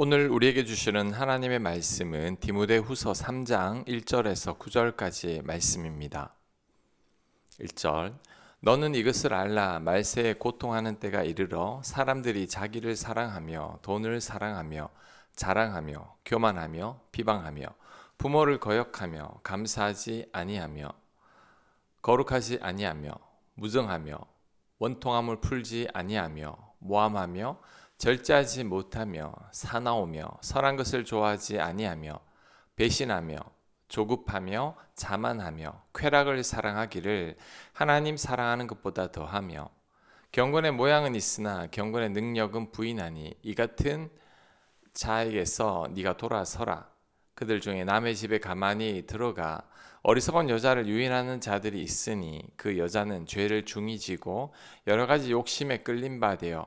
오늘 우리에게 주시는 하나님의 말씀은 디모데후서 3장 1절에서 9절까지의 말씀입니다. 1절 너는 이것을 알라 말세에 고통하는 때가 이르러 사람들이 자기를 사랑하며 돈을 사랑하며 자랑하며 교만하며 비방하며 부모를 거역하며 감사하지 아니하며 거룩하지 아니하며 무정하며 원통함을 풀지 아니하며 모함하며 절제하지 못하며 사나우며 선한 것을 좋아하지 아니하며 배신하며 조급하며 자만하며 쾌락을 사랑하기를 하나님 사랑하는 것보다 더하며 경건의 모양은 있으나 경건의 능력은 부인하니 이 같은 자에게서 네가 돌아서라. 그들 중에 남의 집에 가만히 들어가 어리석은 여자를 유인하는 자들이 있으니 그 여자는 죄를 중히 지고 여러 가지 욕심에 끌림 바 되어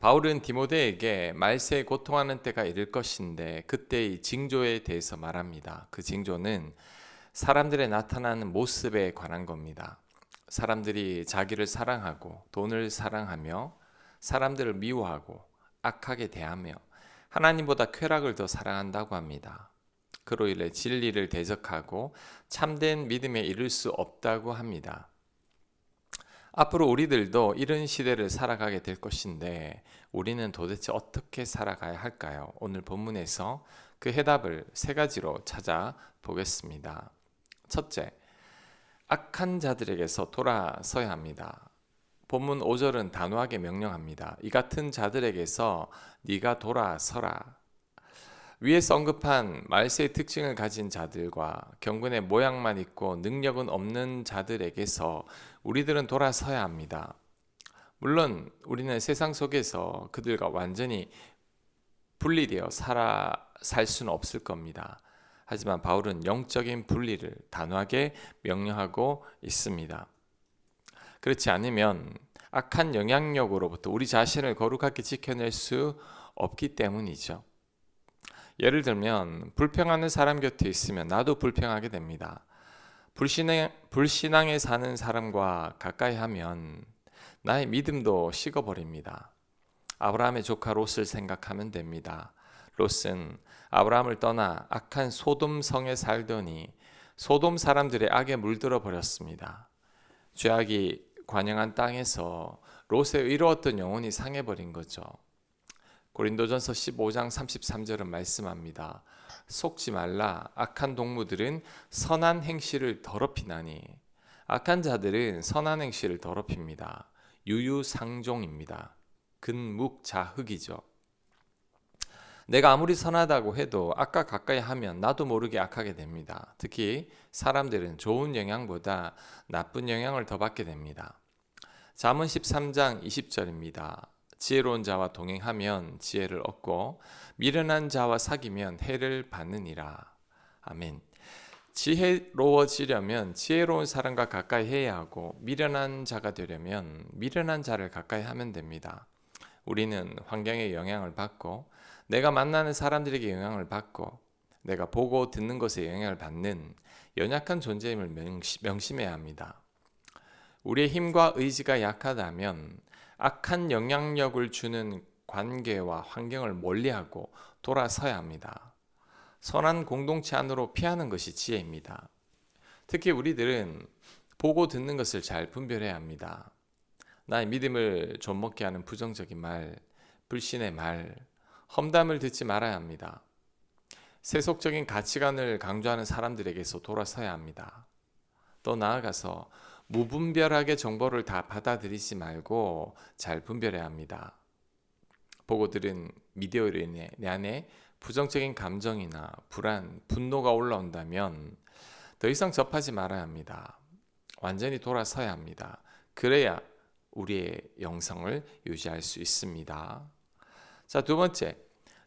바울은 디모데에게 말세에 고통하는 때가 이를 것인데 그때의 징조에 대해서 말합니다. 그 징조는 사람들의 나타나는 모습에 관한 겁니다. 사람들이 자기를 사랑하고 돈을 사랑하며 사람들을 미워하고 악하게 대하며 하나님보다 쾌락을 더 사랑한다고 합니다. 그로 인해 진리를 대적하고 참된 믿음에 이를 수 없다고 합니다. 앞으로 우리들도 이런 시대를 살아가게 될 것인데 우리는 도대체 어떻게 살아가야 할까요? 오늘 본문에서 그 해답을 세 가지로 찾아보겠습니다. 첫째, 악한 자들에게서 돌아서야 합니다. 본문 5절은 단호하게 명령합니다. 이 같은 자들에게서 네가 돌아서라. 위에서 언급한 말세의 특징을 가진 자들과 경건의 모양만 있고 능력은 없는 자들에게서 우리들은 돌아서야 합니다. 물론 우리는 세상 속에서 그들과 완전히 분리되어 살아 살 수는 없을 겁니다. 하지만 바울은 영적인 분리를 단호하게 명령하고 있습니다. 그렇지 않으면 악한 영향력으로부터 우리 자신을 거룩하게 지켜낼 수 없기 때문이죠. 예를 들면 불평하는 사람 곁에 있으면 나도 불평하게 됩니다. 불신앙, 불신앙에 사는 사람과 가까이 하면 나의 믿음도 식어버립니다. 아브라함의 조카 롯을 생각하면 됩니다. 롯은 아브라함을 떠나 악한 소돔 성에 살더니 소돔 사람들의 악에 물들어 버렸습니다. 죄악이 관영한 땅에서 롯의 의로웠던 영혼이 상해버린 거죠. 고린도전서 15장 33절은 말씀합니다. 속지 말라 악한 동무들은 선한 행실을 더럽히나니 악한 자들은 선한 행실을 더럽힙니다. 유유상종입니다. 근묵자흑이죠. 내가 아무리 선하다고 해도 악과 가까이 하면 나도 모르게 악하게 됩니다. 특히 사람들은 좋은 영향보다 나쁜 영향을 더 받게 됩니다. 잠언 13장 20절입니다. 지혜로운 자와 동행하면 지혜를 얻고 미련한 자와 사귀면 해를 받느니라. 아멘. 지혜로워지려면 지혜로운 사람과 가까이 해야 하고 미련한 자가 되려면 미련한 자를 가까이 하면 됩니다. 우리는 환경의 영향을 받고 내가 만나는 사람들에게 영향을 받고 내가 보고 듣는 것에 영향을 받는 연약한 존재임을 명심해야 합니다. 우리의 힘과 의지가 약하다면 악한 영향력을 주는 관계와 환경을 멀리하고 돌아서야 합니다. 선한 공동체 안으로 피하는 것이 지혜입니다. 특히 우리들은 보고 듣는 것을 잘 분별해야 합니다. 나의 믿음을 좀먹게 하는 부정적인 말, 불신의 말, 험담을 듣지 말아야 합니다. 세속적인 가치관을 강조하는 사람들에게서 돌아서야 합니다. 또 나아가서 무분별하게 정보를 다 받아들이지 말고 잘 분별해야 합니다. 보고 들은 미디어로 인해 내 안에 부정적인 감정이나 불안, 분노가 올라온다면 더 이상 접하지 말아야 합니다. 완전히 돌아서야 합니다. 그래야 우리의 영성을 유지할 수 있습니다. 자, 두 번째.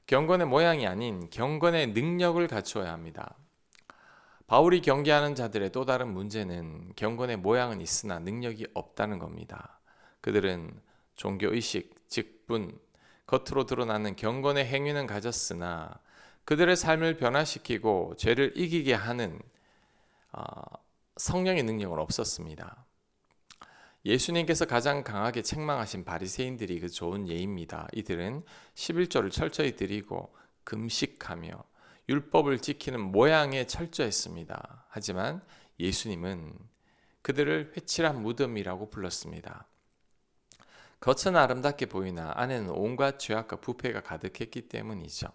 경건의 모양이 아닌 경건의 능력을 갖추어야 합니다. 바울이 경계하는 자들의 또 다른 문제는 경건의 모양은 있으나 능력이 없다는 겁니다. 그들은 종교의식, 직분, 겉으로 드러나는 경건의 행위는 가졌으나 그들의 삶을 변화시키고 죄를 이기게 하는 어, 성령의 능력은 없었습니다. 예수님께서 가장 강하게 책망하신 바리새인들이 그 좋은 예입니다. 이들은 11조를 철저히 드리고 금식하며 율법을 지키는 모양에 철저했습니다. 하지만 예수님은 그들을 회칠한 무덤이라고 불렀습니다. 겉은 아름답게 보이나 안에는 온갖 죄악과 부패가 가득했기 때문이죠.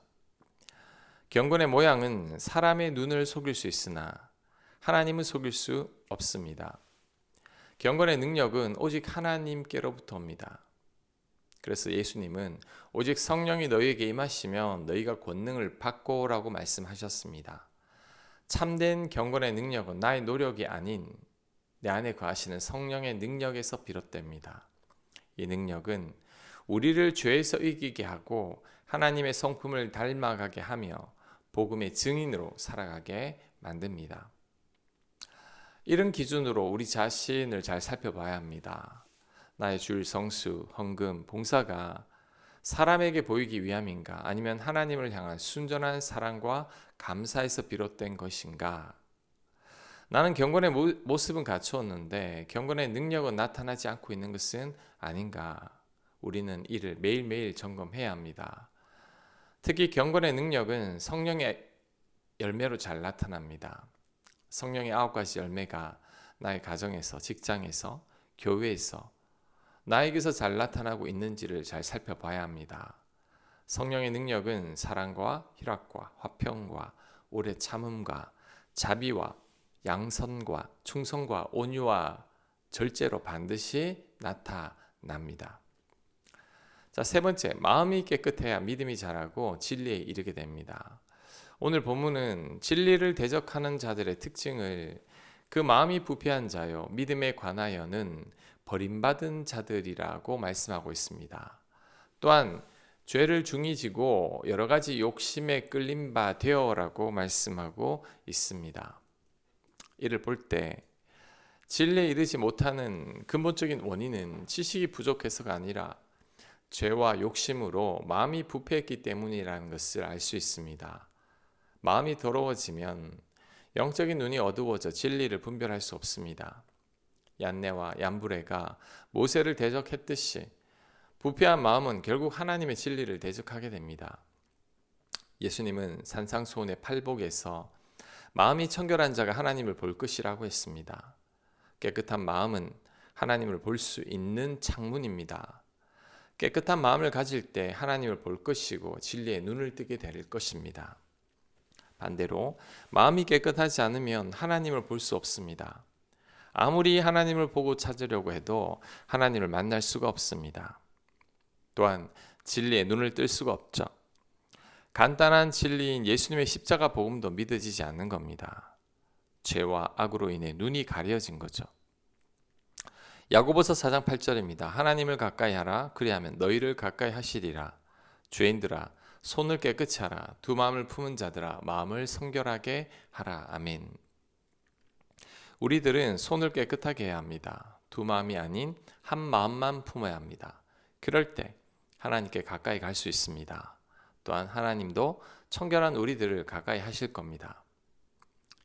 경건의 모양은 사람의 눈을 속일 수 있으나 하나님은 속일 수 없습니다. 경건의 능력은 오직 하나님께로부터 옵니다. 그래서 예수님은 오직 성령이 너희에게 임하시면 너희가 권능을 받고라고 말씀하셨습니다. 참된 경건의 능력은 나의 노력이 아닌 내 안에 거하시는 성령의 능력에서 비롯됩니다. 이 능력은 우리를 죄에서 이기게 하고 하나님의 성품을 닮아가게 하며 복음의 증인으로 살아가게 만듭니다. 이런 기준으로 우리 자신을 잘 살펴봐야 합니다. 나의 주일 성수, 헌금, 봉사가 사람에게 보이기 위함인가 아니면 하나님을 향한 순전한 사랑과 감사에서 비롯된 것인가 나는 경건의 모습은 갖추었는데 경건의 능력은 나타나지 않고 있는 것은 아닌가 우리는 이를 매일매일 점검해야 합니다. 특히 경건의 능력은 성령의 열매로 잘 나타납니다. 성령의 아홉 가지 열매가 나의 가정에서, 직장에서, 교회에서 나에게서 잘 나타나고 있는지를 잘 살펴봐야 합니다. 성령의 능력은 사랑과 희락과 화평과 오래 참음과 자비와 양선과 충성과 온유와 절제로 반드시 나타납니다. 자, 세 번째, 마음이 깨끗해야 믿음이 자라고 진리에 이르게 됩니다. 오늘 본문은 진리를 대적하는 자들의 특징을 그 마음이 부패한 자요, 믿음에 관하여는 버림받은 자들이라고 말씀하고 있습니다. 또한 죄를 중히 지고 여러 가지 욕심에 끌린 바 되어라고 말씀하고 있습니다. 이를 볼 때 진리에 이르지 못하는 근본적인 원인은 지식이 부족해서가 아니라 죄와 욕심으로 마음이 부패했기 때문이라는 것을 알 수 있습니다. 마음이 더러워지면 영적인 눈이 어두워져 진리를 분별할 수 없습니다. 얀네와 얀브레가 모세를 대적했듯이 부패한 마음은 결국 하나님의 진리를 대적하게 됩니다. 예수님은 산상수훈의 팔복에서 마음이 청결한 자가 하나님을 볼 것이라고 했습니다. 깨끗한 마음은 하나님을 볼 수 있는 창문입니다. 깨끗한 마음을 가질 때 하나님을 볼 것이고 진리의 눈을 뜨게 될 것입니다. 반대로 마음이 깨끗하지 않으면 하나님을 볼 수 없습니다. 아무리 하나님을 보고 찾으려고 해도 하나님을 만날 수가 없습니다. 또한 진리의 눈을 뜰 수가 없죠. 간단한 진리인 예수님의 십자가 복음도 믿어지지 않는 겁니다. 죄와 악으로 인해 눈이 가려진 거죠. 야고보서 4장 8절입니다. 하나님을 가까이 하라 그리하면 너희를 가까이 하시리라. 죄인들아 손을 깨끗이 하라. 두 마음을 품은 자들아 마음을 성결하게 하라. 아멘. 우리들은 손을 깨끗하게 해야 합니다. 두 마음이 아닌 한 마음만 품어야 합니다. 그럴 때 하나님께 가까이 갈 수 있습니다. 또한 하나님도 청결한 우리들을 가까이 하실 겁니다.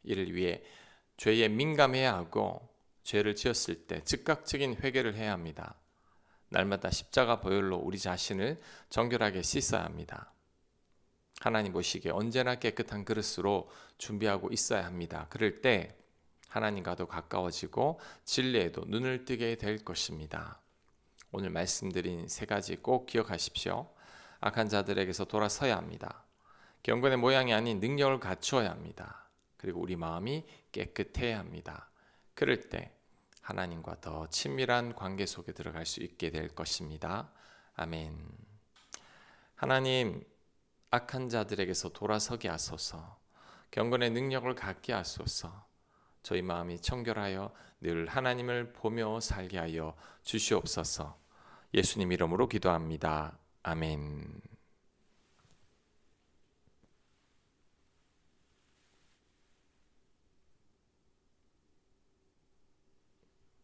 이를 위해 죄에 민감해야 하고 죄를 지었을 때 즉각적인 회개를 해야 합니다. 날마다 십자가 보혈로 우리 자신을 정결하게 씻어야 합니다. 하나님 보시기에 언제나 깨끗한 그릇으로 준비하고 있어야 합니다. 그럴 때 하나님과도 가까워지고 진리에도 눈을 뜨게 될 것입니다. 오늘 말씀드린 세 가지 꼭 기억하십시오. 악한 자들에게서 돌아서야 합니다. 경건의 모양이 아닌 능력을 갖추어야 합니다. 그리고 우리 마음이 깨끗해야 합니다. 그럴 때 하나님과 더 친밀한 관계 속에 들어갈 수 있게 될 것입니다. 아멘. 하나님, 악한 자들에게서 돌아서게 하소서. 경건의 능력을 갖게 하소서. 저희 마음이 청결하여 늘 하나님을 보며 살게 하여 주시옵소서. 예수님 이름으로 기도합니다. 아멘.